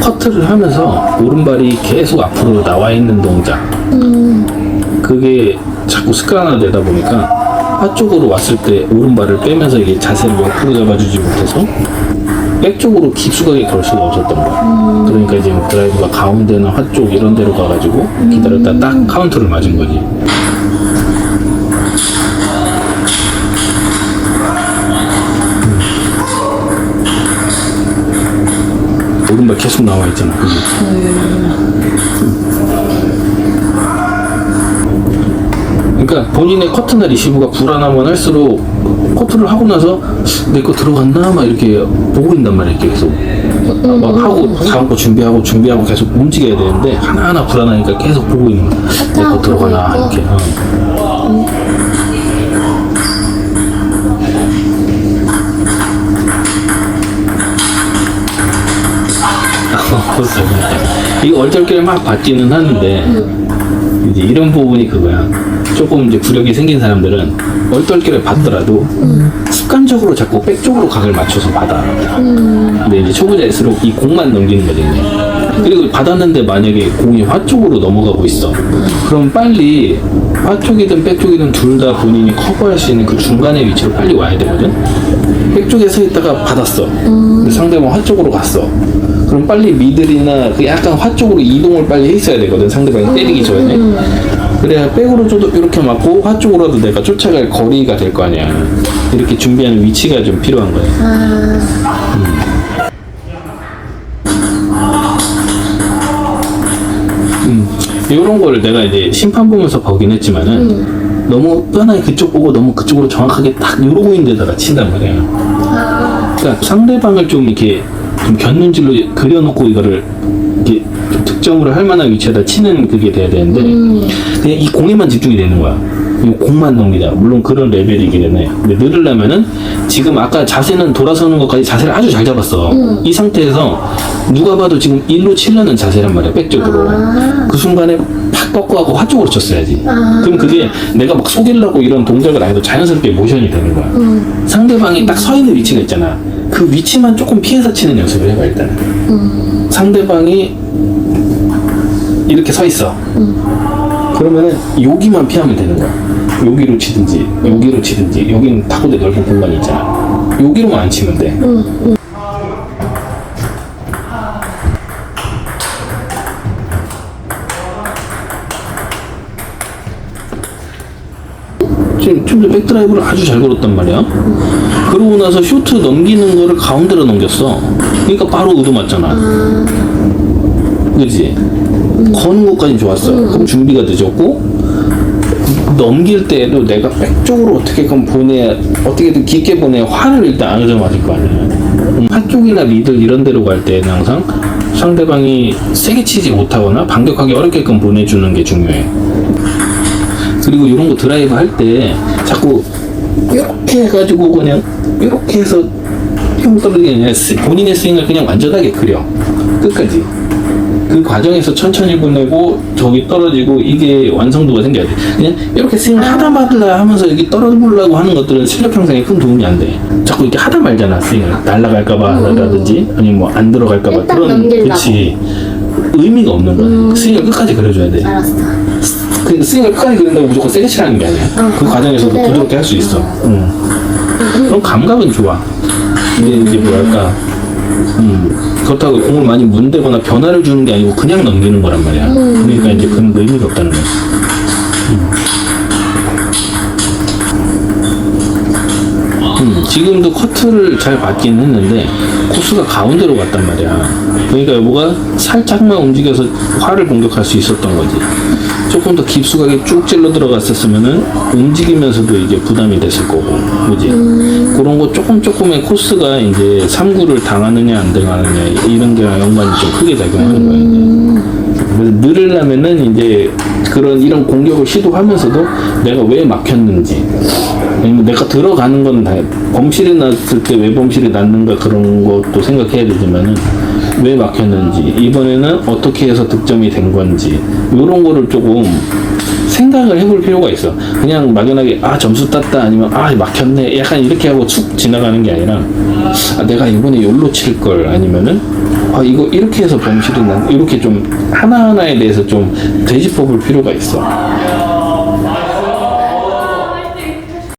커트를 하면서 오른발이 계속 앞으로 나와 있는 동작. 그게 자꾸 습관화되다 보니까 화 쪽으로 왔을 때 오른발을 빼면서 이게 자세를 옆으로 잡아주지 못해서 백 쪽으로 깊숙하게 걸 수가 없었던 거야. 그러니까 이제 드라이브가 가운데나 화쪽 이런 데로 가가지고 기다렸다 딱 카운터를 맞은 거지. 오른발 계속 나와 있잖아. 그게. 그러니까 본인의 커트나 리시브가 불안하면 할수록 커트를 하고 나서 내 거 들어갔나 막 이렇게 보고 있단 말이야 계속 막 하고 다음 거 준비하고 준비하고 계속 움직여야 되는데 하나하나 불안하니까 계속 보고 있는 거야 내 거 들어가나 이렇게 어. 얼떨결에 막 받기는 하는데 이제 이런 부분이 그거야. 조금 이제 구력이 생긴 사람들은 얼떨결에 받더라도 습관적으로 자꾸 백 쪽으로 각을 맞춰서 받아. 근데 이제 초보자일수록 이 공만 넘기는 거거든요. 그리고 받았는데 만약에 공이 화 쪽으로 넘어가고 있어. 그럼 빨리 화 쪽이든 백 쪽이든 둘 다 본인이 커버할 수 있는 그 중간의 위치로 빨리 와야 되거든. 백 쪽에 서 있다가 받았어. 근데 상대방 화 쪽으로 갔어. 그럼 빨리 미들이나 그 약간 화 쪽으로 이동을 빨리 했어야 되거든. 상대방이 때리기 전에. 그래야 백으로 줘도 이렇게 맞고 화 쪽으로도 내가 쫓아갈 거리가 될 거 아니야. 이렇게 준비하는 위치가 좀 필요한 거야. 이런 거를 내가 이제 심판 보면서 보긴 했지만은 너무 뻔하게 그쪽 보고 너무 그쪽으로 정확하게 딱 이러고 있는 데다가 친단 말이야. 그러니까 상대방을 좀 이렇게 좀 견눈질로 그려놓고 이거를 이렇게 좀 득점으로 할 만한 위치에다 치는 그게 돼야 되는데 그냥 이 공에만 집중이 되는 거야. 이 공만 넘기자. 물론 그런 레벨이긴 해. 근데 늘으려면은 지금 아까 자세는 돌아서는 것까지 자세를 아주 잘 잡았어. 이 상태에서 누가 봐도 지금 일로 치려는 자세란 말이야. 백쪽으로. 그 순간에 팍 꺾어하고 화 쪽으로 쳤어야지. 그럼 그게 내가 막 속이려고 이런 동작을 안 해도 자연스럽게 모션이 되는 거야. 상대방이 딱 서 있는 위치가 있잖아. 그 위치만 조금 피해서 치는 연습을 해봐 일단. 상대방이 이렇게 서 있어. 그러면은 여기만 피하면 되는 거야. 여기로 치든지 여기로 치든지 여기는 타고대 넓은 공간이 있잖아. 여기로만 안 치면 돼. 지금 지금 백드라이브를 아주 잘 걸었단 말이야. 그러고 나서 쇼트 넘기는 거를 가운데로 넘겼어. 그러니까 바로 의도 맞잖아. 그지? 거는 것까지 좋았어. 그럼 준비가 늦었고 넘길 때에도 내가 백 쪽으로 어떻게든 보내 어떻게든 깊게 보내 화를 일단 안 얻어 맞을 거 아니야. 음, 화 쪽이나 미들 이런 데로 갈 때는 항상 상대방이 세게 치지 못하거나 반격하기 어렵게끔 보내주는 게 중요해. 그리고 이런 거 드라이브 할 때 자꾸 이렇게 해가지고 그냥 이렇게 해서 형 떨어지게 본인의 스윙을 그냥 완전하게 그려 끝까지 그 과정에서 천천히 보내고 저기 떨어지고 이게 완성도가 생겨야 돼 그냥 이렇게 스윙을 하다 말라 하면서 여기 떨어지려고 하는 것들은 실력 형성에 큰 도움이 안 돼 자꾸 이렇게 하다 말잖아 스윙을 날라갈까봐 라든지 아니면 뭐안 들어갈까봐 일단 그런 넘기려고. 그치 의미가 없는 거야 스윙을 끝까지 그려줘야 돼 알았어. 그 스윙을 끝까지 그린다고 무조건 세게 치라는 게 아니야. 그 과정에서도 그대로? 부드럽게 할 수 있어. 응. 그럼 감각은 좋아. 근데 이제 뭐랄까, 음, 그렇다고 공을 많이 문대거나 변화를 주는 게 아니고 그냥 넘기는 거란 말이야. 그러니까 이제 그런 의미가 없다는 거야. 음, 지금도 커트를 잘 받긴 했는데 코스가 가운데로 갔단 말이야. 그러니까 여보가 살짝만 움직여서 활을 공격할 수 있었던 거지. 조금 더 깊숙하게 쭉 찔러 들어갔었으면은 움직이면서도 이제 부담이 됐을 거고, 그지? 그런 거 조금 조금의 코스가 이제 3구를 당하느냐 안 당하느냐 이런 게 연관이 좀 크게 작용하는 거야. 이제. 그래서 늘으려면은 이제 그런 이런 공격을 시도하면서도 내가 왜 막혔는지 내가 들어가는 건 다 범실이 났을 때 왜 범실이 났는가 그런 것도 생각해야 되지만은 왜 막혔는지 이번에는 어떻게 해서 득점이 된 건지 이런 거를 조금 생각을 해볼 필요가 있어. 그냥 막연하게 아 점수 땄다 아니면 아 막혔네 약간 이렇게 하고 쑥 지나가는 게 아니라 아, 내가 이번에 열로 칠 걸 아니면은 아 이거 이렇게 해서 범실이 난 이렇게 좀 하나 하나에 대해서 좀 되짚어 볼 필요가 있어.